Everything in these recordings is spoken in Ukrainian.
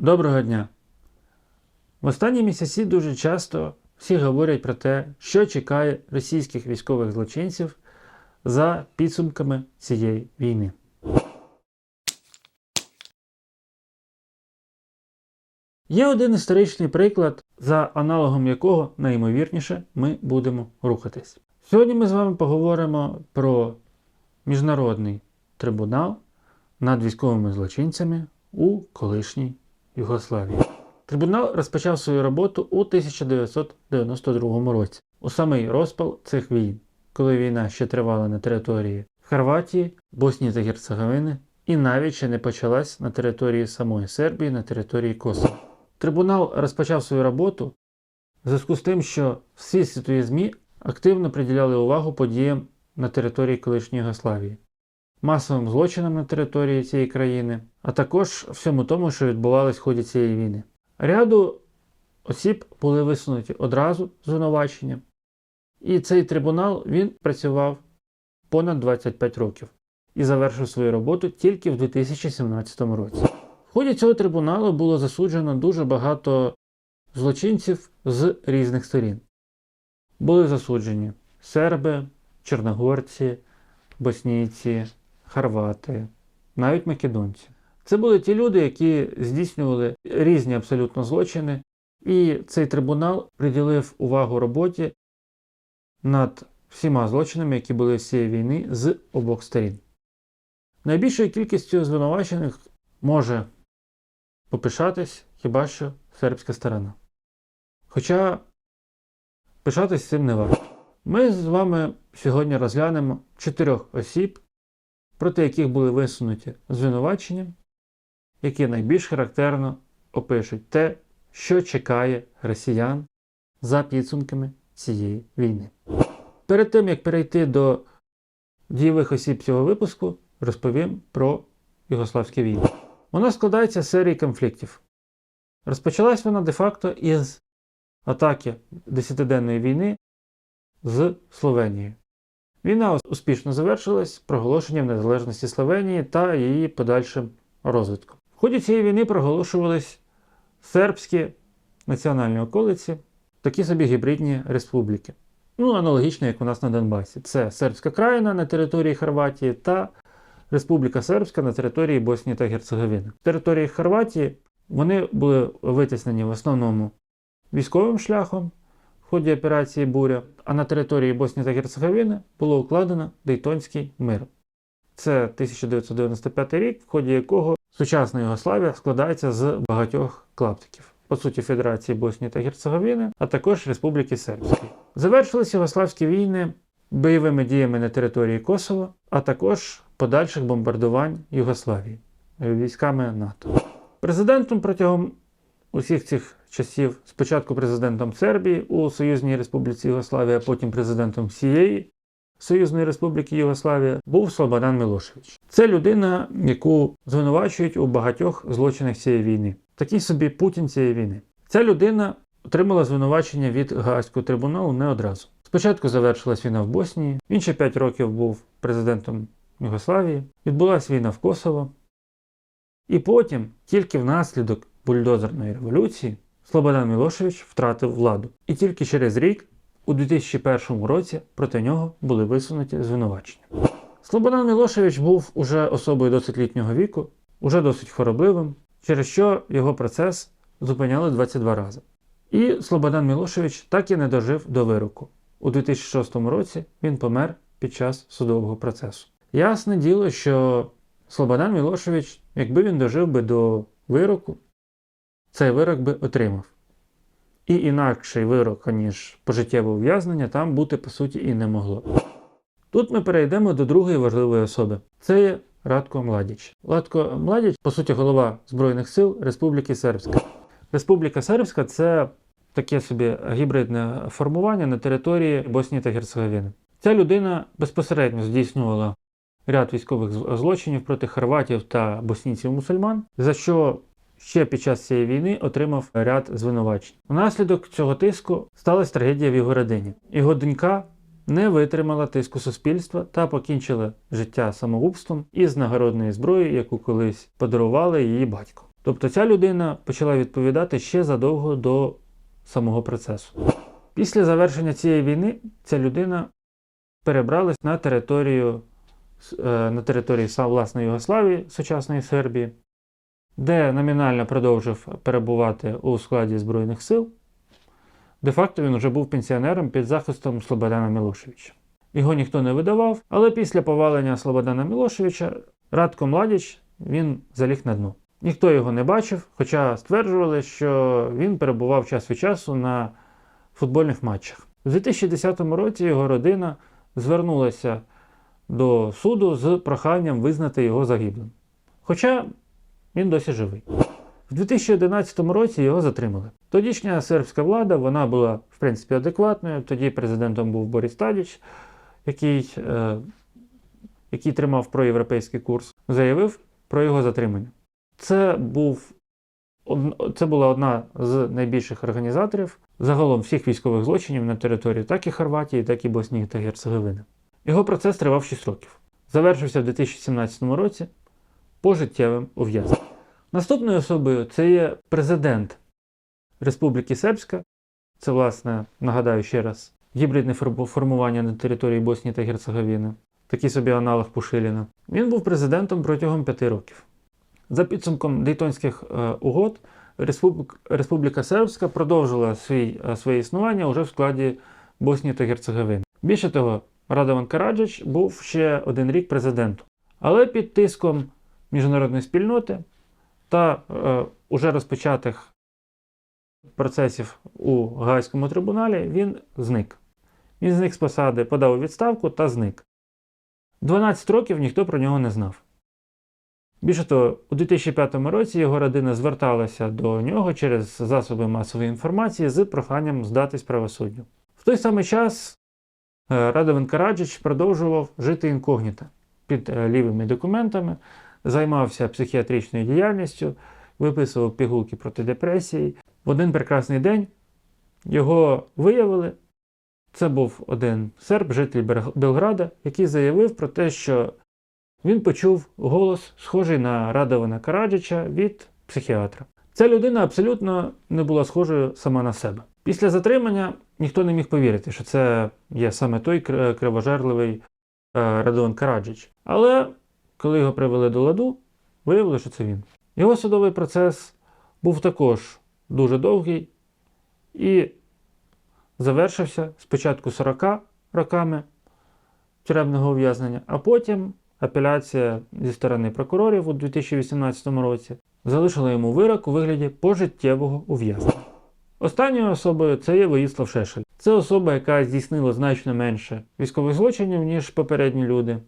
Доброго дня! В останні місяці дуже часто всі говорять про те, що чекає російських військових злочинців за підсумками цієї війни. Є один історичний приклад, за аналогом якого найімовірніше ми будемо рухатись. Сьогодні ми з вами поговоримо про міжнародний трибунал над військовими злочинцями у колишній Югославії. Трибунал розпочав свою роботу у 1992 році, у самий розпал цих війн, коли війна ще тривала на території Хорватії, Боснії та Герцеговини і навіть ще не почалась на території самої Сербії, на території Косово. Трибунал розпочав свою роботу в зв'язку з тим, що всі світові ЗМІ активно приділяли увагу подіям на території колишньої Югославії, масовим злочинам на території цієї країни, а також всьому тому, що відбувалось в ході цієї війни. Ряду осіб були висунуті одразу звинувачення, і цей трибунал він працював понад 25 років і завершив свою роботу тільки в 2017 році. В ході цього трибуналу було засуджено дуже багато злочинців з різних сторін. Були засуджені серби, чорногорці, боснійці, хорвати, навіть македонці. Це були ті люди, які здійснювали різні абсолютно злочини, і цей трибунал приділив увагу роботі над всіма злочинами, які були з цієї війни з обох сторін. Найбільшою кількістю звинувачених може попишатись хіба що сербська сторона. Хоча пишатись цим не варто. Ми з вами сьогодні розглянемо чотирьох осіб, проти яких були висунуті звинувачення, які найбільш характерно опишуть те, що чекає росіян за підсумками цієї війни. Перед тим як перейти до дієвих осіб цього випуску, розповім про Югославські війни. Вона складається з серії конфліктів. Розпочалась вона де-факто із атаки десятиденної війни з Словенією. Війна успішно завершилась проголошенням незалежності Словенії та її подальшим розвитком. В ході цієї війни проголошувались сербські національні околиці, такі собі гібридні республіки. Ну, аналогічно, як у нас на Донбасі. Це Сербська країна на території Хорватії та Республіка Сербська на території Боснії та Герцеговини. Території Хорватії вони були витіснені в основному військовим шляхом ході операції Буря, а на території Боснії та Герцеговини було укладено Дейтонський мир. Це 1995 рік, в ході якого сучасна Югославія складається з багатьох клаптиків. По суті, Федерації Боснії та Герцеговини, а також Республіки Сербської. Завершилися Югославські війни бойовими діями на території Косово, а також подальших бомбардувань Югославії військами НАТО. Президентом протягом усіх цих часів, спочатку президентом Сербії у Союзній Республіці Югославія, потім президентом всієї Союзної Республіки Югославія, був Слободан Мілошевич. Це людина, яку звинувачують у багатьох злочинах цієї війни. Такий собі Путін цієї війни. Ця людина отримала звинувачення від Гаазького трибуналу не одразу. Спочатку завершилась війна в Боснії, він ще 5 років був президентом Югославії, відбулася війна в Косово. І потім, тільки внаслідок бульдозерної революції, Слободан Мілошевич втратив владу. І тільки через рік, у 2001 році, проти нього були висунуті звинувачення. Слободан Мілошевич був уже особою досить літнього віку, уже досить хворобливим, через що його процес зупиняли 22 рази. І Слободан Мілошевич так і не дожив до вироку. У 2006 році він помер під час судового процесу. Ясне діло, що Слободан Мілошевич, якби він дожив би до вироку, цей вирок би отримав. І інакший вирок, ніж пожиттєве ув'язнення, там бути по суті і не могло. Тут ми перейдемо до другої важливої особи. Це є Радко Младіч. Радко Младіч, по суті, голова Збройних сил Республіки Сербська. Республіка Сербська це таке собі гібридне формування на території Боснії та Герцеговини. Ця людина безпосередньо здійснювала ряд військових злочинів проти хорватів та боснійців-мусульман, за що ще під час цієї війни отримав ряд звинувачень. Внаслідок цього тиску сталася трагедія в його родині. Його донька не витримала тиску суспільства та покінчила життя самогубством із нагородної зброї, яку колись подарували її батько. Тобто ця людина почала відповідати ще задовго до самого процесу. Після завершення цієї війни ця людина перебралась на територію, е, на території власної Югославії, сучасної Сербії, де номінально продовжив перебувати у складі Збройних сил. Де-факто він вже був пенсіонером під захистом Слободана Мілошевича. Його ніхто не видавав, але після повалення Слободана Мілошевича Радко Младіч він заліг на дно. Ніхто його не бачив, хоча стверджували, що він перебував час від часу на футбольних матчах. У 2010 році його родина звернулася до суду з проханням визнати його загиблим. Хоча він досі живий. В 2011 році його затримали. Тодішня сербська влада вона була в принципі адекватною. Тоді президентом був Борис Тадіч, який, е, який тримав проєвропейський курс, заявив про його затримання. Це був це була одна з найбільших організаторів загалом всіх військових злочинів на території так і Хорватії, так і Боснії та Герцеговини. Його процес тривав 6 років. Завершився в 2017 році пожиттєвим ув'язненням. Наступною особою це є президент Республіки Сербська. Це, власне, нагадаю ще раз, гібридне формування на території Боснії та Герцеговини, такий собі аналог Пушиліна. Він був президентом протягом п'яти років. За підсумком Дейтонських е, угод, Республік- Республіка Сербська продовжила свій, е, своє існування уже в складі Боснії та Герцеговини. Більше того, Радован Караджич був ще один рік президентом. Але під тиском міжнародної спільноти та е, уже розпочатих процесів у Гайському трибуналі він зник. Він зник з посади, подав у відставку та зник. 12 років ніхто про нього не знав. Більше того, у 2005 році його родина зверталася до нього через засоби масової інформації з проханням здатись правосуддю. В той самий час е, Радовин Караджич продовжував жити інкогніто під е, лівими документами, займався психіатричною діяльністю, виписував пігулки проти депресії. В один прекрасний день його виявили. Це був один серб, житель Белграда, який заявив про те, що він почув голос, схожий на Радована Караджича від психіатра. Ця людина абсолютно не була схожою сама на себе. Після затримання ніхто не міг повірити, що це є саме той кр- кривожерливий е, Радован Караджич. Але коли його привели до ладу, виявили, що це він. Його судовий процес був також дуже довгий і завершився спочатку 40 роками тюремного ув'язнення, а потім апеляція зі сторони прокурорів у 2018 році залишила йому вирок у вигляді пожиттєвого ув'язнення. Останньою особою це є Воїслав Шешель. Це особа, яка здійснила значно менше військових злочинів, ніж попередні люди.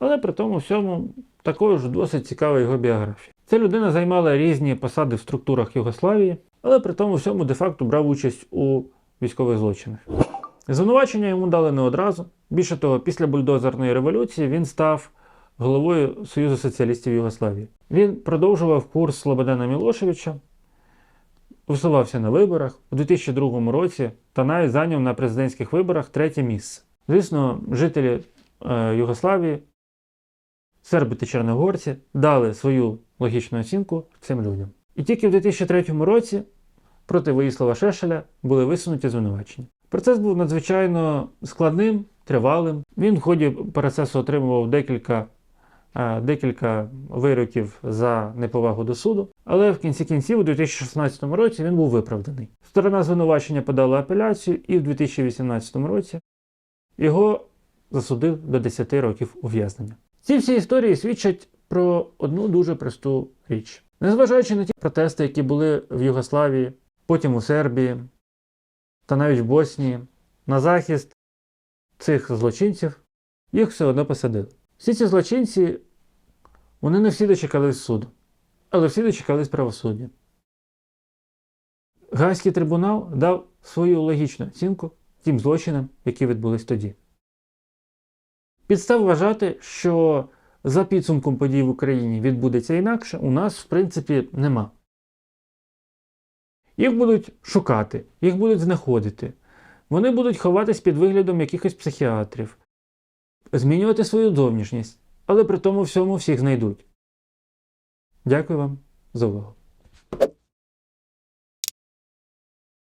Але при тому всьому також досить цікава його біографія. Ця людина займала різні посади в структурах Югославії, але при тому всьому де-факто брав участь у військових злочинах. Звинувачення йому дали не одразу. Більше того, після бульдозерної революції він став головою Союзу соціалістів Югославії. Він продовжував курс Слободана Мілошевича, висувався на виборах у 2002 році та навіть зайняв на президентських виборах третє місце. Звісно, жителі е, Югославії, серби та чорногорці дали свою логічну оцінку цим людям. І тільки в 2003 році проти Виїслава Шешеля були висунуті звинувачення. Процес був надзвичайно складним, тривалим. Він в ході процесу отримував декілька, е, декілька вироків за неповагу до суду, але в кінці кінців, у 2016 році, він був виправданий. Сторона звинувачення подала апеляцію, і в 2018 році його засудив до 10 років ув'язнення. Ці всі історії свідчать про одну дуже просту річ. Незважаючи на ті протести, які були в Югославії, потім у Сербії та навіть в Боснії, на захист цих злочинців їх все одно посадили. Всі ці злочинці, вони не всі дочекались суду, але всі дочекались правосуддя. Гайський трибунал дав свою логічну оцінку тим злочинам, які відбулись тоді. Підстав вважати, що за підсумком подій в Україні відбудеться інакше, у нас, в принципі, нема. Їх будуть шукати, їх будуть знаходити. Вони будуть ховатись під виглядом якихось психіатрів, змінювати свою зовнішність, але при тому всьому всіх знайдуть. Дякую вам за увагу.